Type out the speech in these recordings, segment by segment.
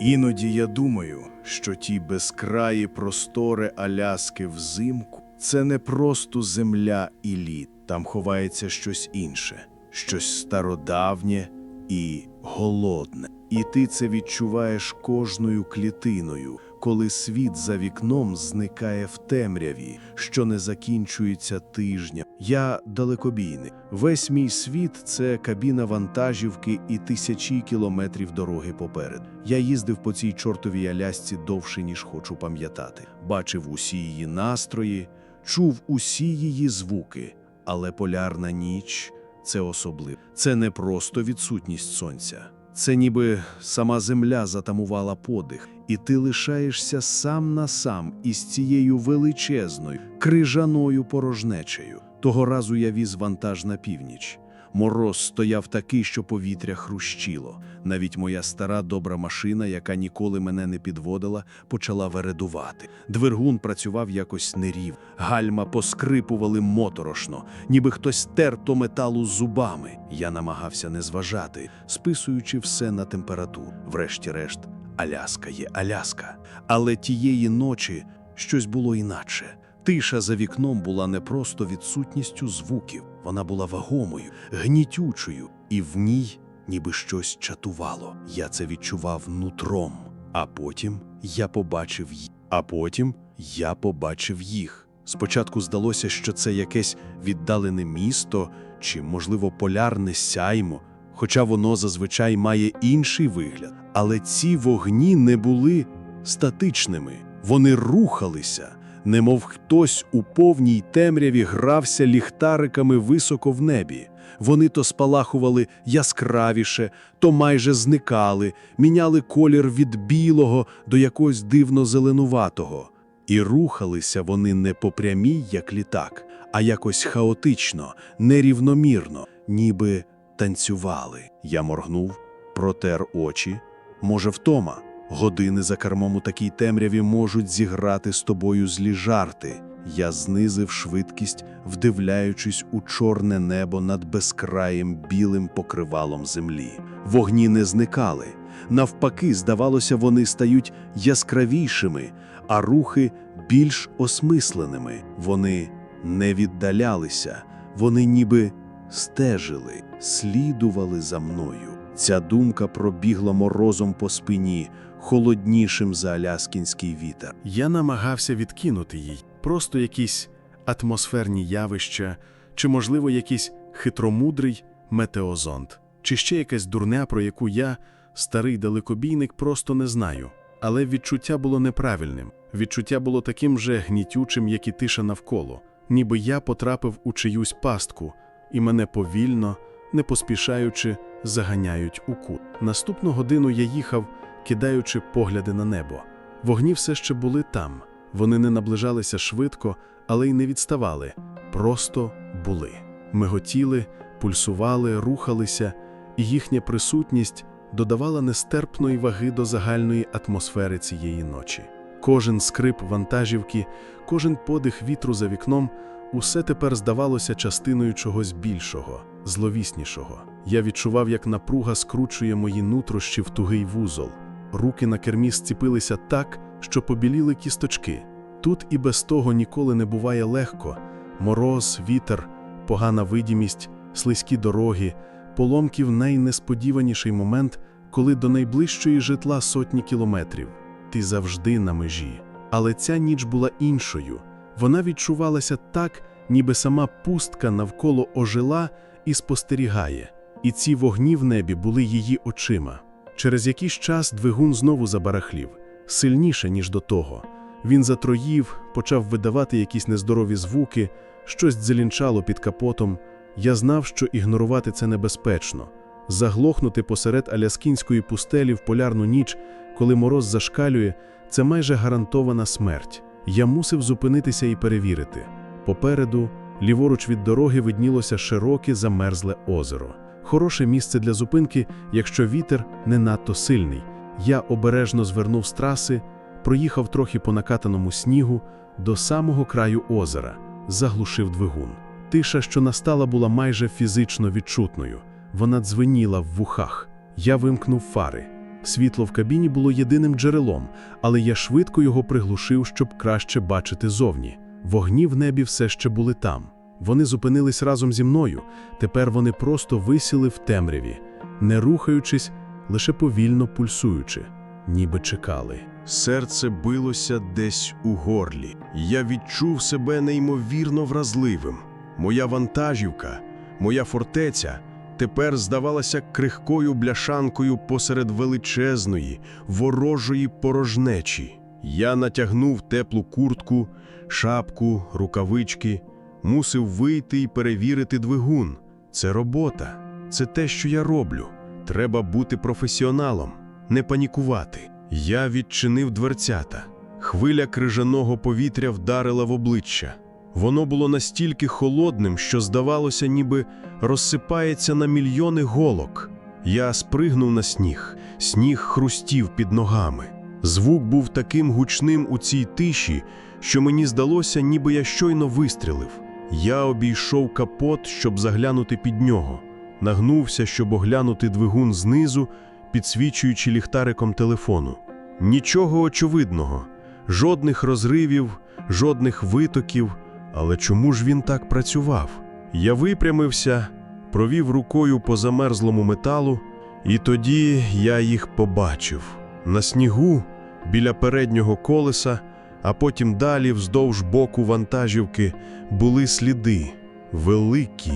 Іноді я думаю, що ті безкраї простори Аляски взимку це не просто земля і лід. Там ховається щось інше, щось стародавнє і голодне. І ти це відчуваєш кожною клітиною, коли світ за вікном зникає в темряві, що не закінчується тижня. Я далекобійний. Весь мій світ це кабіна вантажівки і тисячі кілометрів дороги поперед. Я їздив по цій чортовій Алясці довше, ніж хочу пам'ятати. Бачив усі її настрої, чув усі її звуки, але полярна ніч це особливо. Це не просто відсутність сонця. Це ніби сама земля затамувала подих, і ти лишаєшся сам на сам із цією величезною крижаною порожнечею. Того разу я віз вантаж на північ. Мороз стояв такий, що повітря хрущило. Навіть моя стара добра машина, яка ніколи мене не підводила, почала вередувати. Двигун працював якось нерів. Гальма поскрипували моторошно, ніби хтось тер то металу зубами. Я намагався не зважати, списуючи все на температуру. Врешті-решт, Аляска є Аляска. Але тієї ночі щось було інакше. Тиша за вікном була не просто відсутністю звуків, вона була вагомою, гнітючою, і в ній ніби щось чатувало. Я це відчував нутром. А потім я побачив їх. А потім я побачив їх. Спочатку здалося, що це якесь віддалене місто чи, можливо, полярне сяймо, хоча воно зазвичай має інший вигляд. Але ці вогні не були статичними, вони рухалися немов хтось у повній темряві грався ліхтариками високо в небі. Вони то спалахували яскравіше, то майже зникали, міняли колір від білого до якогось дивно зеленуватого. І рухалися вони не по прямій, як літак, а якось хаотично, нерівномірно, ніби танцювали. Я моргнув, протер очі. Може, втома. Години за кермом у такій темряві можуть зіграти з тобою злі жарти. Я знизив швидкість, вдивляючись у чорне небо над безкраєм білим покривалом землі. Вогні не зникали. Навпаки, здавалося, вони стають яскравішими, а рухи більш осмисленими. Вони не віддалялися, вони ніби стежили, слідували за мною. Ця думка пробігла морозом по спині, холоднішим за аляскінський вітер. Я намагався відкинути їй просто якісь атмосферні явища, чи, можливо, якийсь хитромудрий метеозонд, чи ще якась дурня, про яку я, старий далекобійник, просто не знаю. Але відчуття було неправильним. Відчуття було таким же гнітючим, як і тиша навколо, ніби я потрапив у чиюсь пастку, і мене повільно, не поспішаючи, заганяють у кут. Наступну годину я їхав, кидаючи погляди на небо. Вогні все ще були там. Вони не наближалися швидко, але й не відставали, просто були. Миготіли, пульсували, рухалися, і їхня присутність додавала нестерпної ваги до загальної атмосфери цієї ночі. Кожен скрип вантажівки, кожен подих вітру за вікном усе тепер здавалося частиною чогось більшого, зловіснішого. Я відчував, як напруга скручує мої нутрощі в тугий вузол. Руки на кермі зціпилися так, що побіліли кісточки. Тут і без того ніколи не буває легко. Мороз, вітер, погана видімість, слизькі дороги, поломки в найнесподіваніший момент, коли до найближчої житла сотні кілометрів. Ти завжди на межі. Але ця ніч була іншою. Вона відчувалася так, ніби сама пустка навколо ожила і спостерігає. І ці вогні в небі були її очима. Через якийсь час двигун знову забарахлів, сильніше, ніж до того. Він затроїв, почав видавати якісь нездорові звуки, щось дзелінчало під капотом. Я знав, що ігнорувати це небезпечно. Заглохнути посеред аляскінської пустелі в полярну ніч, коли мороз зашкалює, це майже гарантована смерть. Я мусив зупинитися і перевірити. Попереду, ліворуч від дороги, виднілося широке замерзле озеро. Хороше місце для зупинки, якщо вітер не надто сильний. Я обережно звернув з траси, проїхав трохи по накатаному снігу до самого краю озера, заглушив двигун. Тиша, що настала, була майже фізично відчутною. Вона дзвеніла в вухах. Я вимкнув фари. Світло в кабіні було єдиним джерелом, але я швидко його приглушив, щоб краще бачити зовні. Вогні в небі все ще були там. Вони зупинились разом зі мною. Тепер вони просто висіли в темряві, не рухаючись, лише повільно пульсуючи, ніби чекали. Серце билося десь у горлі. Я відчув себе неймовірно вразливим. Моя вантажівка, моя фортеця тепер здавалася крихкою бляшанкою посеред величезної, ворожої порожнечі. Я натягнув теплу куртку, шапку, рукавички, мусив вийти і перевірити двигун. Це робота, це те, що я роблю. Треба бути професіоналом, не панікувати. Я відчинив дверцята. Хвиля крижаного повітря вдарила в обличчя. Воно було настільки холодним, що здавалося, ніби розсипається на мільйони голок. Я спригнув на сніг, сніг хрустів під ногами. Звук був таким гучним у цій тиші, що мені здалося, ніби я щойно вистрілив. Я обійшов капот, щоб заглянути під нього, нагнувся, щоб оглянути двигун знизу, підсвічуючи ліхтариком телефону. Нічого очевидного, жодних розривів, жодних витоків. Але чому ж він так працював? Я випрямився, провів рукою по замерзлому металу, і тоді я їх побачив. На снігу, біля переднього колеса, а потім далі, вздовж боку вантажівки, були сліди. Великі.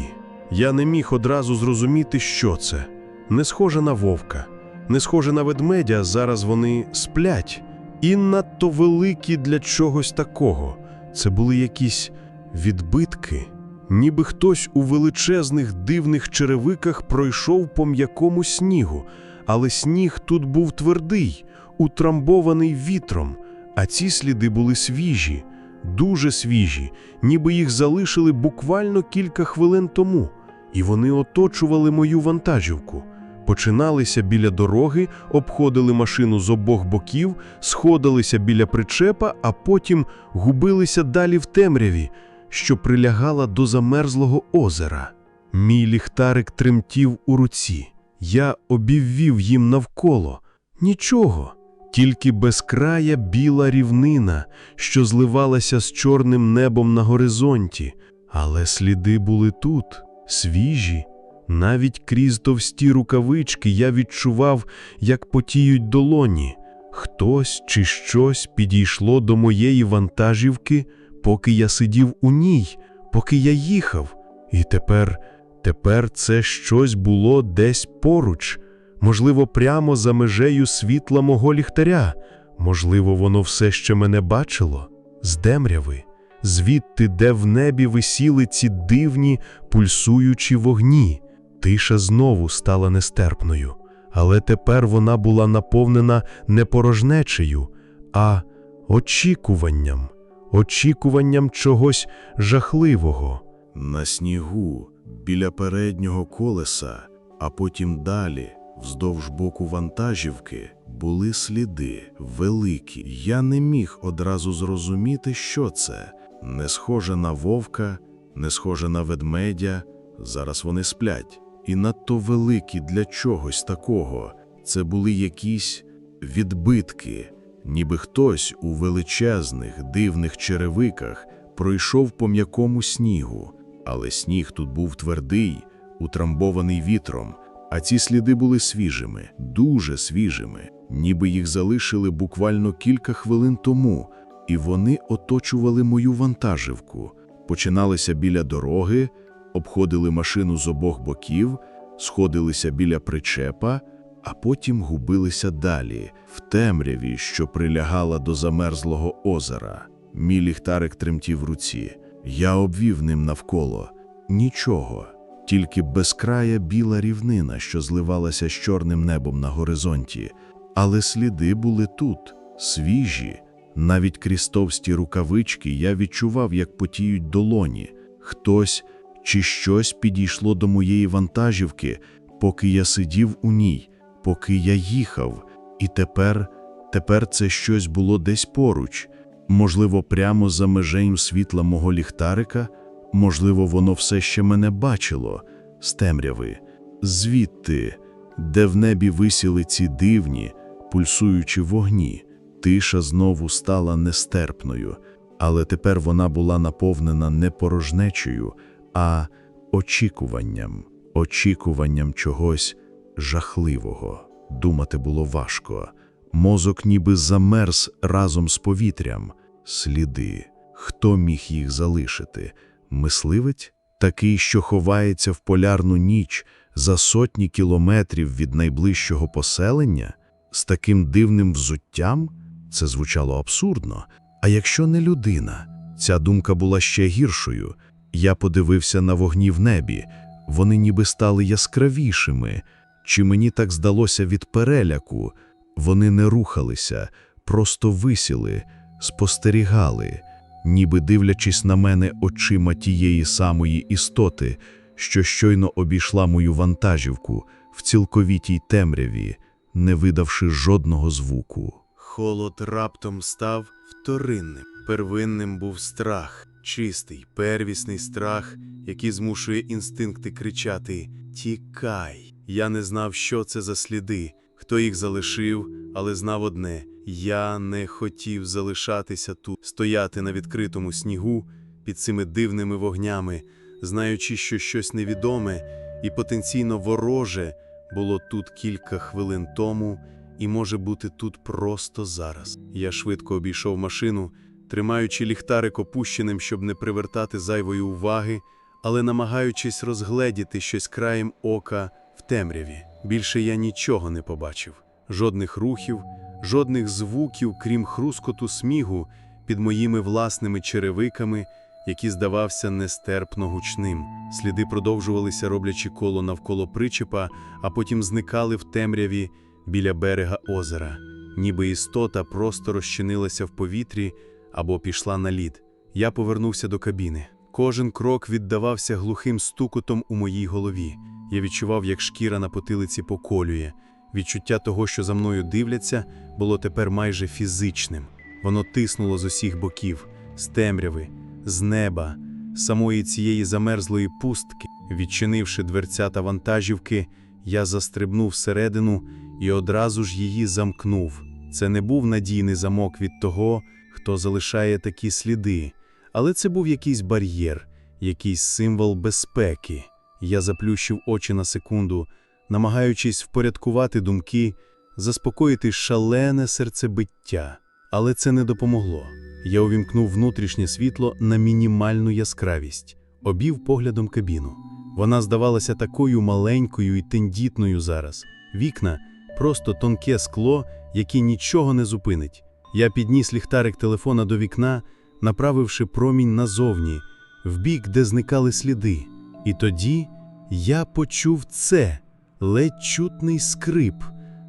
Я не міг одразу зрозуміти, що це. Не схоже на вовка, не схоже на ведмедя, зараз вони сплять. І надто великі для чогось такого. Це були якісь відбитки, ніби хтось у величезних дивних черевиках пройшов по м'якому снігу, але сніг тут був твердий, утрамбований вітром, а ці сліди були свіжі, дуже свіжі, ніби їх залишили буквально кілька хвилин тому, і вони оточували мою вантажівку. Починалися біля дороги, обходили машину з обох боків, сходилися біля причепа, а потім губилися далі в темряві, що прилягала до замерзлого озера. Мій ліхтарик тремтів у руці. Я обіввів їм навколо. Нічого, тільки безкрая біла рівнина, що зливалася з чорним небом на горизонті. Але сліди були тут, свіжі. Навіть крізь товсті рукавички я відчував, як потіють долоні. Хтось чи щось підійшло до моєї вантажівки, поки я сидів у ній, поки я їхав. І тепер, тепер це щось було десь поруч, можливо, прямо за межею світла мого ліхтаря. Можливо, воно все ще мене бачило з темряви, звідти, де в небі висіли ці дивні пульсуючі вогні. Тиша знову стала нестерпною, але тепер вона була наповнена не порожнечею, а очікуванням, очікуванням чогось жахливого. На снігу, біля переднього колеса, а потім далі, вздовж боку вантажівки, були сліди великі. Я не міг одразу зрозуміти, що це. Не схоже на вовка, не схоже на ведмедя. Зараз вони сплять. І надто великі для чогось такого. Це були якісь відбитки, ніби хтось у величезних дивних черевиках пройшов по м'якому снігу, але сніг тут був твердий, утрамбований вітром, а ці сліди були свіжими, дуже свіжими, ніби їх залишили буквально кілька хвилин тому, і вони оточували мою вантажівку, починалися біля дороги, обходили машину з обох боків, сходилися біля причепа, а потім губилися далі, в темряві, що прилягала до замерзлого озера. Мій ліхтарик тремтів в руці. Я обвів ним навколо. Нічого, тільки безкрая біла рівнина, що зливалася з чорним небом на горизонті. Але сліди були тут, свіжі. Навіть крізь товсті рукавички я відчував, як потіють долоні. Хтось чи щось підійшло до моєї вантажівки, поки я сидів у ній, поки я їхав, і тепер, тепер це щось було десь поруч, можливо, прямо за межею світла мого ліхтарика, можливо, воно все ще мене бачило з темряви. Звідти, де в небі висіли ці дивні, пульсуючі вогні. Тиша знову стала нестерпною, але тепер вона була наповнена не порожнечею, а очікуванням, очікуванням чогось жахливого. Думати було важко. Мозок ніби замерз разом з повітрям. Сліди. Хто міг їх залишити? Мисливець? Такий, що ховається в полярну ніч за сотні кілометрів від найближчого поселення? З таким дивним взуттям? Це звучало абсурдно. А якщо не людина? Ця думка була ще гіршою. Я подивився на вогні в небі. Вони ніби стали яскравішими. Чи мені так здалося від переляку? Вони не рухалися, просто висіли, спостерігали, ніби дивлячись на мене очима тієї самої істоти, що щойно обійшла мою вантажівку в цілковітій темряві, не видавши жодного звуку. Холод раптом став вторинним. Первинним був страх, чистий, первісний страх, який змушує інстинкти кричати Тікай. Я не знав, що це за сліди, хто їх залишив, але знав одне: я не хотів залишатися тут, стояти на відкритому снігу під цими дивними вогнями, знаючи, що щось невідоме і потенційно вороже було тут кілька хвилин тому і може бути тут просто зараз. Я швидко обійшов машину, тримаючи ліхтарик опущеним, щоб не привертати зайвої уваги, але намагаючись розгледіти щось краєм ока темряві. Більше я нічого не побачив, жодних рухів, жодних звуків, крім хрускоту смігу під моїми власними черевиками, який здавався нестерпно гучним. Сліди продовжувалися, роблячи коло навколо причепа, а потім зникали в темряві біля берега озера, ніби істота просто розчинилася в повітрі або пішла на лід. Я повернувся до кабіни. Кожен крок віддавався глухим стукотом у моїй голові. Я відчував, як шкіра на потилиці поколює. Відчуття того, що за мною дивляться, було тепер майже фізичним. Воно тиснуло з усіх боків, з темряви, з неба, з самої цієї замерзлої пустки. Відчинивши дверця та вантажівки, я застрибнув всередину і одразу ж її замкнув. Це не був надійний замок від того, хто залишає такі сліди, але це був якийсь бар'єр, якийсь символ безпеки. Я заплющив очі на секунду, намагаючись впорядкувати думки, заспокоїти шалене серцебиття. Але це не допомогло. Я увімкнув внутрішнє світло на мінімальну яскравість, обів поглядом кабіну. Вона здавалася такою маленькою і тендітною зараз. Вікна просто тонке скло, яке нічого не зупинить. Я підніс ліхтарик телефона до вікна, направивши промінь назовні, в бік, де зникали сліди. І тоді я почув це ледь чутний скрип.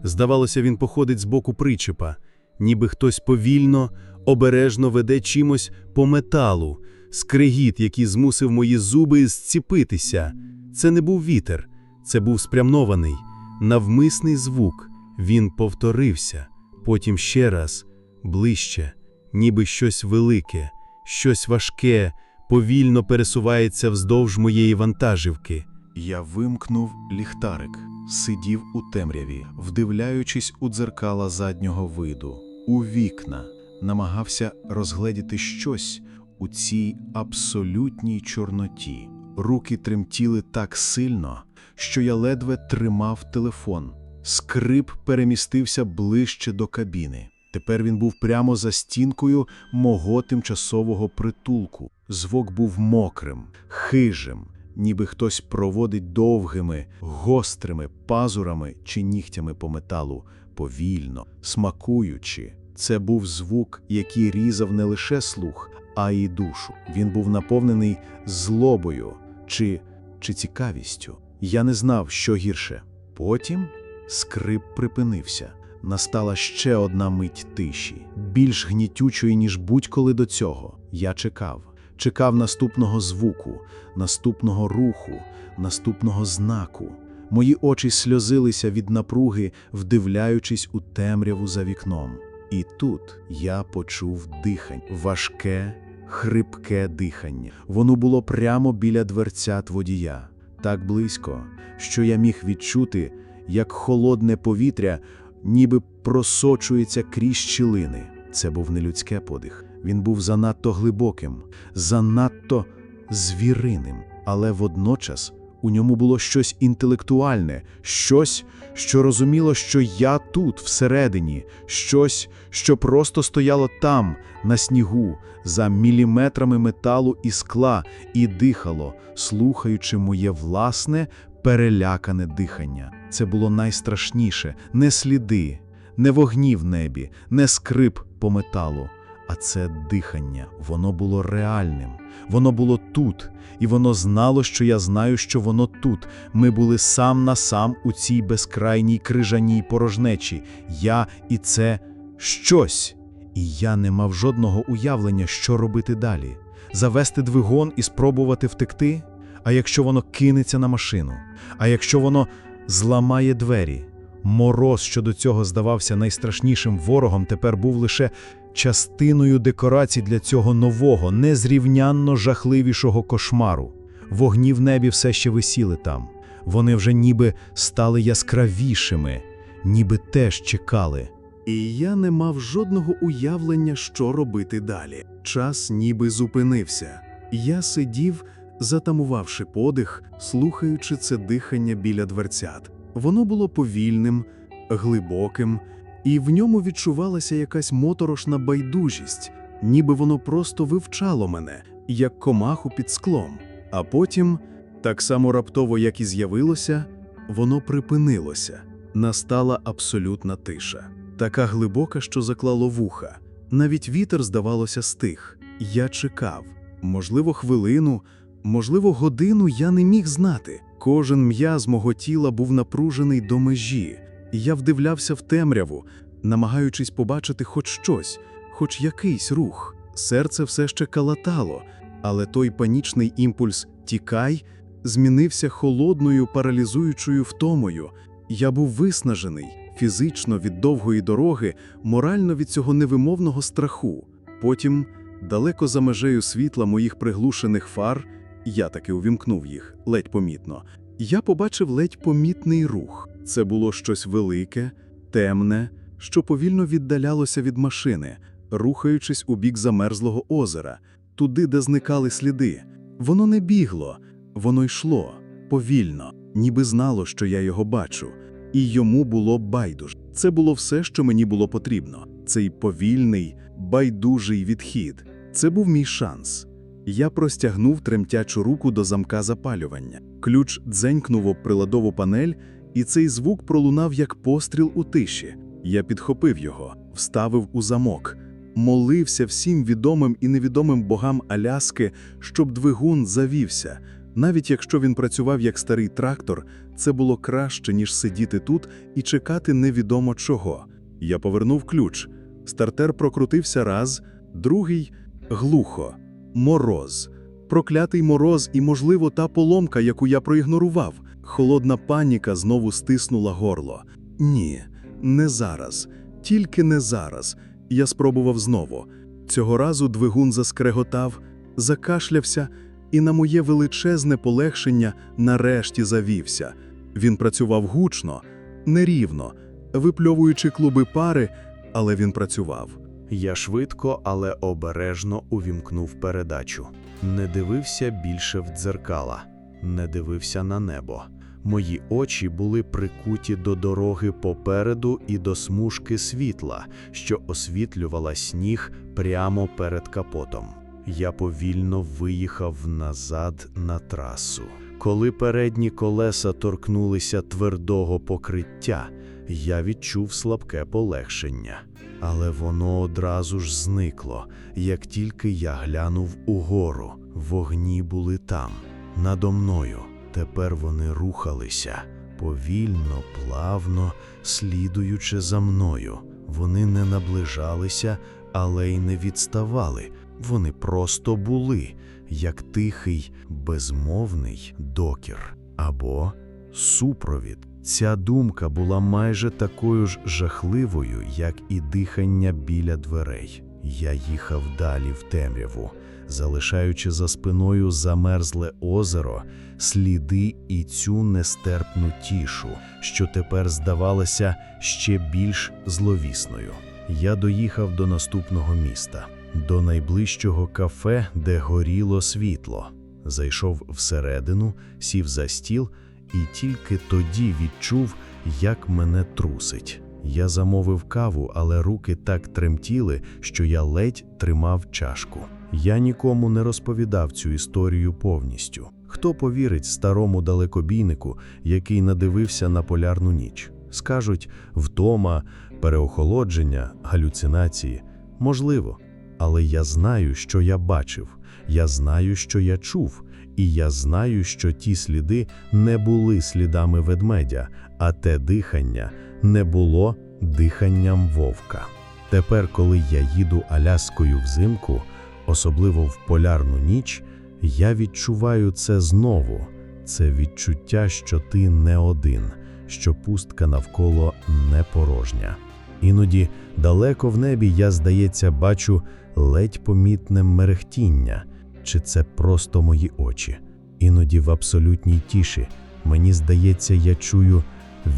Здавалося, він походить з боку причепа, ніби хтось повільно, обережно веде чимось по металу, скригіт, який змусив мої зуби зціпитися. Це не був вітер, це був спрямований, навмисний звук. Він повторився, потім ще раз, ближче, ніби щось велике, щось важке, повільно пересувається вздовж моєї вантажівки. Я вимкнув ліхтарик, сидів у темряві, вдивляючись у дзеркала заднього виду, у вікна, намагався розгледіти щось у цій абсолютній чорноті. Руки тремтіли так сильно, що я ледве тримав телефон. Скрип перемістився ближче до кабіни. Тепер він був прямо за стінкою мого тимчасового притулку. Звук був мокрим, хижим, ніби хтось проводить довгими, гострими пазурами чи нігтями по металу, повільно, смакуючи. Це був звук, який різав не лише слух, а й душу. Він був наповнений злобою чи, чи цікавістю. Я не знав, що гірше. Потім скрип припинився. Настала ще одна мить тиші, більш гнітючої, ніж будь-коли до цього. Я чекав, чекав наступного звуку, наступного руху, наступного знаку. Мої очі сльозилися від напруги, вдивляючись у темряву за вікном. І тут я почув дихання, важке, хрипке дихання. Воно було прямо біля дверцят водія, так близько, що я міг відчути, як холодне повітря, ніби просочується крізь щілини. Це був не людське подих. Він був занадто глибоким, занадто звіриним, але водночас у ньому було щось інтелектуальне, щось, що розуміло, що я тут, всередині, щось, що просто стояло там, на снігу, за міліметрами металу і скла, і дихало, слухаючи моє власне перелякане дихання. Це було найстрашніше не сліди, не вогні в небі, не скрип по металу. А це дихання, воно було реальним, воно було тут, і воно знало, що я знаю, що воно тут. Ми були сам на сам у цій безкрайній крижаній порожнечі. Я і це щось. І я не мав жодного уявлення, що робити далі. Завести двигун і спробувати втекти? А якщо воно кинеться на машину? А якщо воно зламає двері? Мороз, що до цього здавався найстрашнішим ворогом, тепер був лише частиною декорацій для цього нового, незрівнянно жахливішого кошмару. Вогні в небі все ще висіли там. Вони вже ніби стали яскравішими, ніби теж чекали. І я не мав жодного уявлення, що робити далі. Час ніби зупинився. Я сидів, затамувавши подих, слухаючи це дихання біля дверцят. Воно було повільним, глибоким, і в ньому відчувалася якась моторошна байдужість, ніби воно просто вивчало мене, як комаху під склом. А потім, так само раптово, як і з'явилося, воно припинилося. Настала абсолютна тиша, така глибока, що заклало вуха. Навіть вітер, здавалося, стих. Я чекав. Можливо, хвилину, можливо, годину я не міг знати. Кожен м'яз мого тіла був напружений до межі. Я вдивлявся в темряву, намагаючись побачити хоч щось, хоч якийсь рух. Серце все ще калатало, але той панічний імпульс тікай змінився холодною паралізуючою втомою. Я був виснажений фізично від довгої дороги, морально від цього невимовного страху. Потім, далеко за межею світла моїх приглушених фар, я таки увімкнув їх ледь помітно. Я побачив ледь помітний рух. Це було щось велике, темне, що повільно віддалялося від машини, рухаючись у бік замерзлого озера, туди, де зникали сліди. Воно не бігло, воно йшло повільно, ніби знало, що я його бачу. І йому було байдуже. Це було все, що мені було потрібно. Цей повільний, байдужий відхід. Це був мій шанс. Я простягнув тремтячу руку до замка запалювання. Ключ дзенькнув об приладову панель, і цей звук пролунав як постріл у тиші. Я підхопив його, вставив у замок, молився всім відомим і невідомим богам Аляски, щоб двигун завівся. Навіть якщо він працював як старий трактор, це було краще, ніж сидіти тут і чекати невідомо чого. Я повернув ключ. Стартер прокрутився раз, другий глухо. Мороз. Проклятий мороз і, можливо, та поломка, яку я проігнорував. Холодна паніка знову стиснула горло. Ні, не зараз, тільки не зараз. Я спробував знову. Цього разу двигун заскреготав, закашлявся, і на моє величезне полегшення нарешті завівся. Він працював гучно, нерівно, випльовуючи клуби пари, але він працював. Я швидко, але обережно увімкнув передачу. Не дивився більше в дзеркала, не дивився на небо. Мої очі були прикуті до дороги попереду і до смужки світла, що освітлювала сніг прямо перед капотом. Я повільно виїхав назад на трасу. Коли передні колеса торкнулися твердого покриття, я відчув слабке полегшення. Але воно одразу ж зникло, як тільки я глянув угору. Вогні були там, надо мною. Тепер вони рухалися повільно, плавно, слідуючи за мною. Вони не наближалися, але й не відставали. Вони просто були, як тихий, безмовний докір або супровід. Ця думка була майже такою ж жахливою, як і дихання біля дверей. Я їхав далі в темряву, залишаючи за спиною замерзле озеро, сліди і цю нестерпну тішу, що тепер здавалася ще більш зловісною. Я доїхав до наступного міста, до найближчого кафе, де горіло світло. Зайшов всередину, сів за стіл і тільки тоді відчув, як мене трусить. Я замовив каву, але руки так тремтіли, що я ледь тримав чашку. Я нікому не розповідав цю історію повністю. Хто повірить старому далекобійнику, який надивився на полярну ніч? Скажуть втома, переохолодження, галюцинації. Можливо, але я знаю, що я бачив, я знаю, що я чув, і я знаю, що ті сліди не були слідами ведмедя, а те дихання не було диханням вовка. Тепер, коли я їду Аляскою взимку, особливо в полярну ніч, я відчуваю це знову. Це відчуття, що ти не один, що пустка навколо не порожня. Іноді далеко в небі я, здається, бачу ледь помітне мерехтіння, чи це просто мої очі. Іноді в абсолютній тиші мені здається, я чую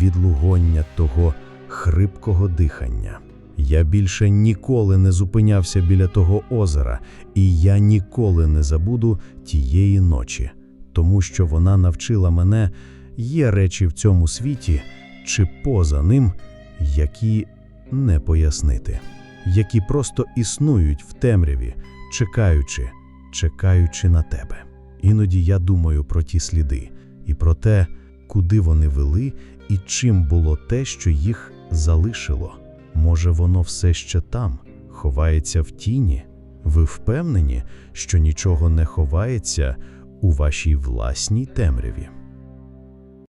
відлугоння того хрипкого дихання. Я більше ніколи не зупинявся біля того озера, і я ніколи не забуду тієї ночі, тому що вона навчила мене, є речі в цьому світі чи поза ним, які не пояснити, які просто існують в темряві, чекаючи, чекаючи на тебе. Іноді я думаю про ті сліди і про те, куди вони вели і чим було те, що їх залишило. Може, воно все ще там, ховається в тіні? Ви впевнені, що нічого не ховається у вашій власній темряві?